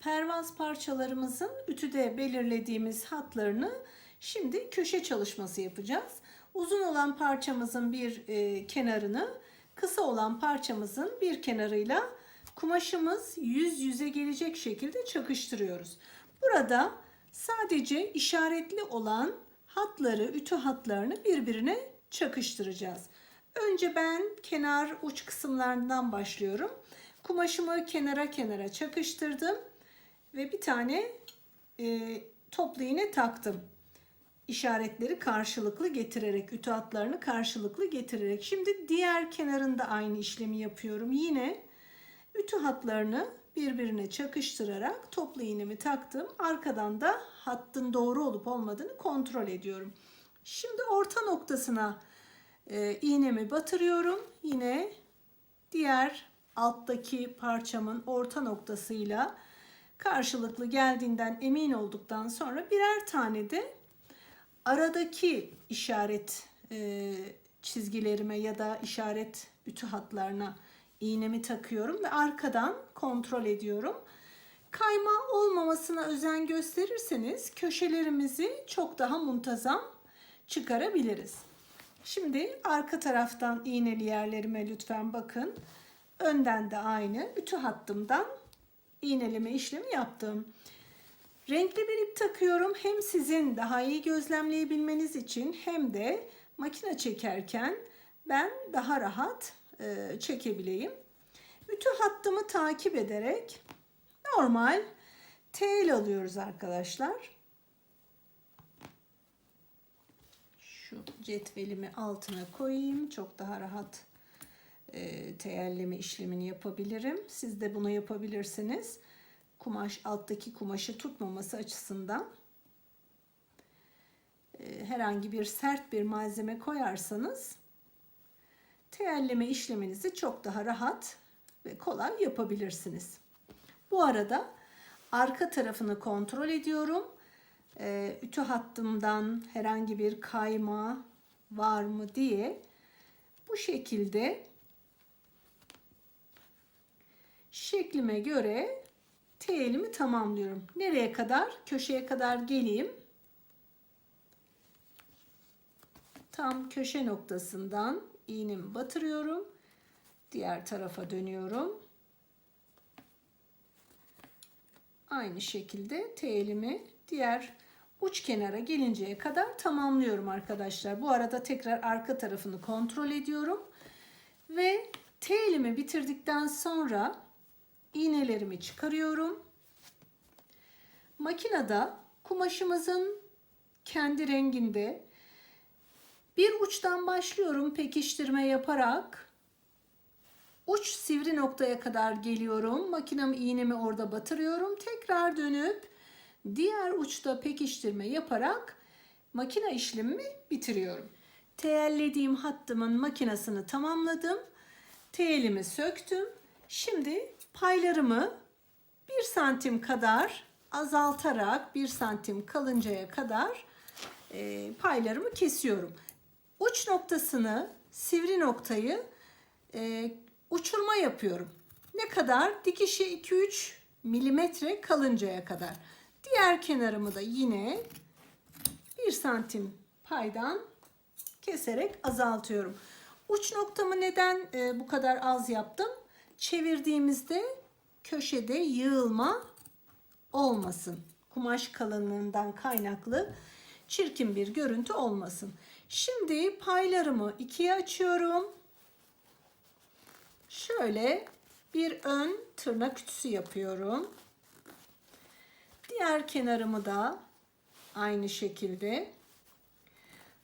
pervaz parçalarımızın ütüde belirlediğimiz hatlarını şimdi köşe çalışması yapacağız. Uzun olan parçamızın bir e, kenarını kısa olan parçamızın bir kenarıyla kumaşımız yüz yüze gelecek şekilde çakıştırıyoruz. Burada sadece işaretli olan hatları, ütü hatlarını birbirine çakıştıracağız. Önce ben kenar uç kısımlarından başlıyorum. Kumaşımı kenara kenara çakıştırdım ve bir tane e, toplu iğne taktım. İşaretleri karşılıklı getirerek, ütü hatlarını karşılıklı getirerek. Şimdi diğer kenarında aynı işlemi yapıyorum. Yine ütü hatlarını birbirine çakıştırarak toplu iğnemi taktım. Arkadan da hattın doğru olup olmadığını kontrol ediyorum. Şimdi orta noktasına e, iğnemi batırıyorum. Yine diğer alttaki parçamın orta noktasıyla karşılıklı geldiğinden emin olduktan sonra birer tane de aradaki işaret e, çizgilerime ya da işaret ütü hatlarına iğnemi takıyorum ve arkadan kontrol ediyorum. Kayma olmamasına özen gösterirseniz köşelerimizi çok daha muntazam çıkarabiliriz. Şimdi arka taraftan iğneli yerlerime lütfen bakın. Önden de aynı ütü hattımdan iğneleme işlemi yaptım. Renkli bir ip takıyorum. Hem sizin daha iyi gözlemleyebilmeniz için hem de makine çekerken ben daha rahat e, çekebileyim. Ütü hattımı takip ederek normal tel alıyoruz arkadaşlar. Şu cetvelimi altına koyayım. Çok daha rahat e, teyelleme işlemini yapabilirim. Siz de bunu yapabilirsiniz. Kumaş alttaki kumaşı tutmaması açısından e, herhangi bir sert bir malzeme koyarsanız teyelleme işleminizi çok daha rahat ve kolay yapabilirsiniz. Bu arada arka tarafını kontrol ediyorum. E, ütü hattımdan herhangi bir kayma var mı diye bu şekilde şeklime göre telimi tamamlıyorum. Nereye kadar? Köşeye kadar geleyim. Tam köşe noktasından iğnemi batırıyorum. Diğer tarafa dönüyorum. Aynı şekilde telimi diğer uç kenara gelinceye kadar tamamlıyorum arkadaşlar. Bu arada tekrar arka tarafını kontrol ediyorum. Ve telimi bitirdikten sonra iğnelerimi çıkarıyorum. Makinede kumaşımızın kendi renginde bir uçtan başlıyorum pekiştirme yaparak uç sivri noktaya kadar geliyorum. Makinam iğnemi orada batırıyorum. Tekrar dönüp diğer uçta pekiştirme yaparak makine işlemimi bitiriyorum. Teyellediğim hattımın makinasını tamamladım. Teyelimi söktüm. Şimdi paylarımı 1 santim kadar azaltarak 1 santim kalıncaya kadar e, paylarımı kesiyorum. Uç noktasını, sivri noktayı e, uçurma yapıyorum. Ne kadar? Dikişi 2-3 milimetre kalıncaya kadar. Diğer kenarımı da yine 1 santim paydan keserek azaltıyorum. Uç noktamı neden e, bu kadar az yaptım? Çevirdiğimizde köşede yığılma olmasın. Kumaş kalınlığından kaynaklı çirkin bir görüntü olmasın. Şimdi paylarımı ikiye açıyorum. Şöyle bir ön tırnak ütüsü yapıyorum. Diğer kenarımı da aynı şekilde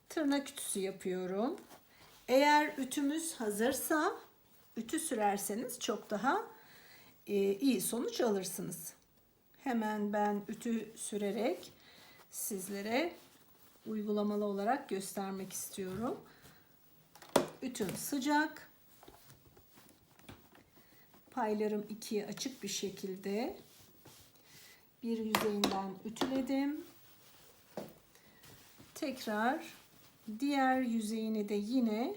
tırnak ütüsü yapıyorum. Eğer ütümüz hazırsa ütü sürerseniz çok daha e, iyi sonuç alırsınız. Hemen ben ütü sürerek sizlere uygulamalı olarak göstermek istiyorum. Ütüm sıcak. Paylarım ikiye açık bir şekilde bir yüzeyinden ütüledim. Tekrar diğer yüzeyini de yine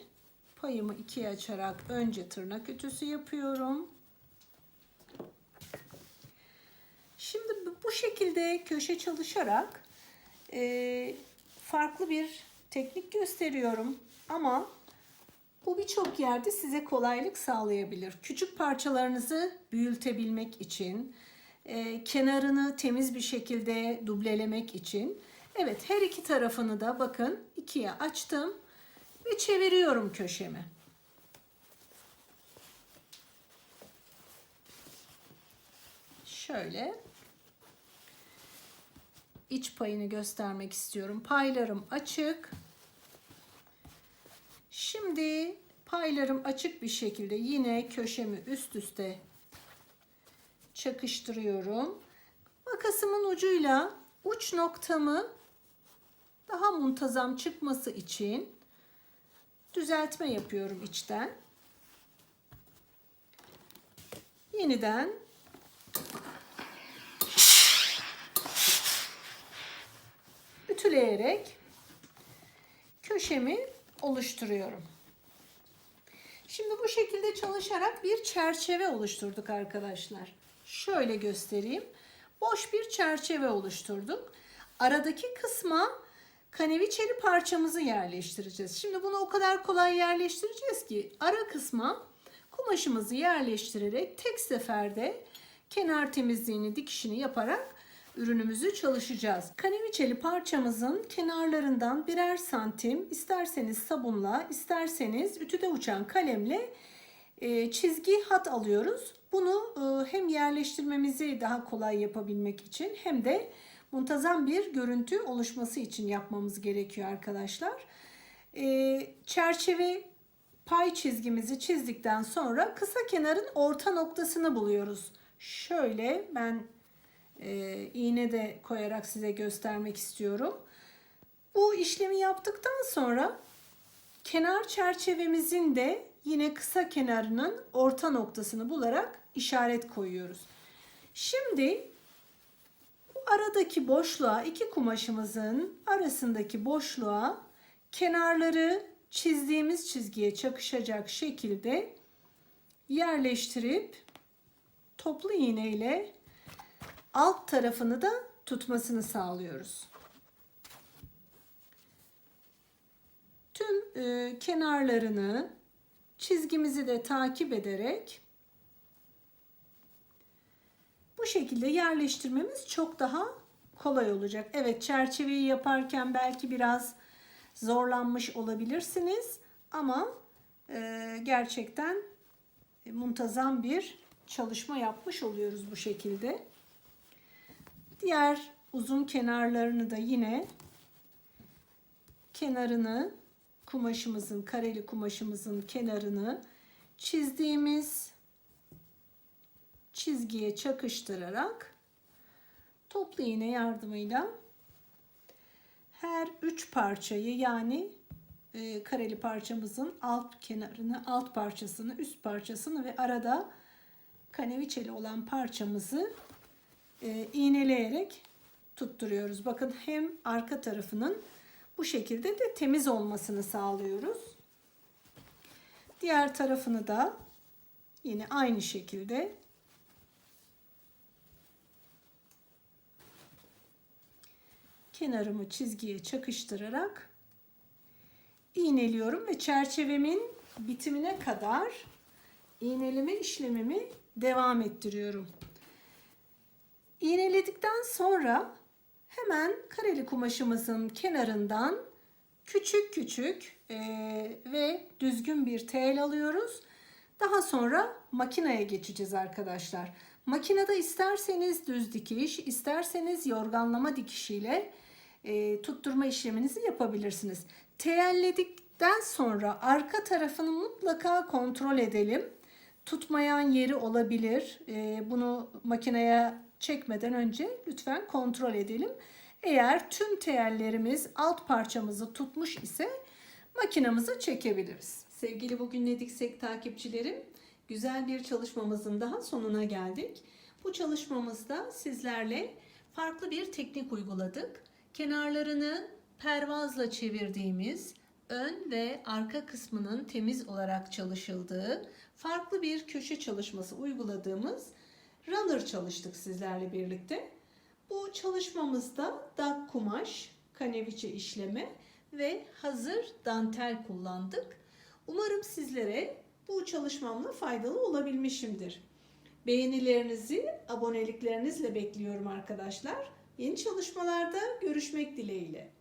payımı ikiye açarak önce tırnak ütüsü yapıyorum. Bu şekilde köşe çalışarak e, farklı bir teknik gösteriyorum ama bu birçok yerde size kolaylık sağlayabilir. Küçük parçalarınızı büyütebilmek için, e, kenarını temiz bir şekilde dublelemek için. Evet her iki tarafını da bakın ikiye açtım ve çeviriyorum köşemi. Şöyle iç payını göstermek istiyorum. Paylarım açık. Şimdi paylarım açık bir şekilde yine köşemi üst üste çakıştırıyorum. Makasımın ucuyla uç noktamı daha muntazam çıkması için düzeltme yapıyorum içten. Yeniden ütüleyerek köşemi oluşturuyorum. Şimdi bu şekilde çalışarak bir çerçeve oluşturduk arkadaşlar. Şöyle göstereyim. Boş bir çerçeve oluşturduk. Aradaki kısma kaneviçeli parçamızı yerleştireceğiz. Şimdi bunu o kadar kolay yerleştireceğiz ki ara kısma kumaşımızı yerleştirerek tek seferde kenar temizliğini dikişini yaparak ürünümüzü çalışacağız. Kaneviçeli parçamızın kenarlarından birer santim isterseniz sabunla isterseniz ütüde uçan kalemle e, çizgi hat alıyoruz. Bunu e, hem yerleştirmemizi daha kolay yapabilmek için hem de muntazam bir görüntü oluşması için yapmamız gerekiyor arkadaşlar. E, çerçeve pay çizgimizi çizdikten sonra kısa kenarın orta noktasını buluyoruz. Şöyle ben e, iğne de koyarak size göstermek istiyorum. Bu işlemi yaptıktan sonra kenar çerçevemizin de yine kısa kenarının orta noktasını bularak işaret koyuyoruz. Şimdi aradaki boşluğa iki kumaşımızın arasındaki boşluğa kenarları çizdiğimiz çizgiye çakışacak şekilde yerleştirip toplu iğne ile alt tarafını da tutmasını sağlıyoruz. Tüm e, kenarlarını çizgimizi de takip ederek bu şekilde yerleştirmemiz çok daha kolay olacak. Evet çerçeveyi yaparken belki biraz zorlanmış olabilirsiniz ama e, gerçekten muntazam bir çalışma yapmış oluyoruz bu şekilde. Diğer uzun kenarlarını da yine kenarını kumaşımızın kareli kumaşımızın kenarını çizdiğimiz çizgiye çakıştırarak toplu iğne yardımıyla her üç parçayı yani e, kareli parçamızın alt kenarını, alt parçasını, üst parçasını ve arada kaneviçeli olan parçamızı e, iğneleyerek tutturuyoruz. Bakın hem arka tarafının bu şekilde de temiz olmasını sağlıyoruz. Diğer tarafını da yine aynı şekilde kenarımı çizgiye çakıştırarak iğneliyorum ve çerçevemin bitimine kadar iğneleme işlemimi devam ettiriyorum. İğneledikten sonra hemen kareli kumaşımızın kenarından küçük küçük e, ve düzgün bir tel alıyoruz. Daha sonra makineye geçeceğiz arkadaşlar. Makinede isterseniz düz dikiş, isterseniz yorganlama dikişiyle e, tutturma işleminizi yapabilirsiniz. Teyelledikten sonra arka tarafını mutlaka kontrol edelim. Tutmayan yeri olabilir. E, bunu makineye çekmeden önce lütfen kontrol edelim. Eğer tüm teyellerimiz alt parçamızı tutmuş ise makinamızı çekebiliriz. Sevgili Bugün Ne Diksek takipçilerim, güzel bir çalışmamızın daha sonuna geldik. Bu çalışmamızda sizlerle farklı bir teknik uyguladık. Kenarlarını pervazla çevirdiğimiz, ön ve arka kısmının temiz olarak çalışıldığı, farklı bir köşe çalışması uyguladığımız runner çalıştık sizlerle birlikte. Bu çalışmamızda dak kumaş, kaneviçe işleme ve hazır dantel kullandık. Umarım sizlere bu çalışmamla faydalı olabilmişimdir. Beğenilerinizi, aboneliklerinizle bekliyorum arkadaşlar. Yeni çalışmalarda görüşmek dileğiyle.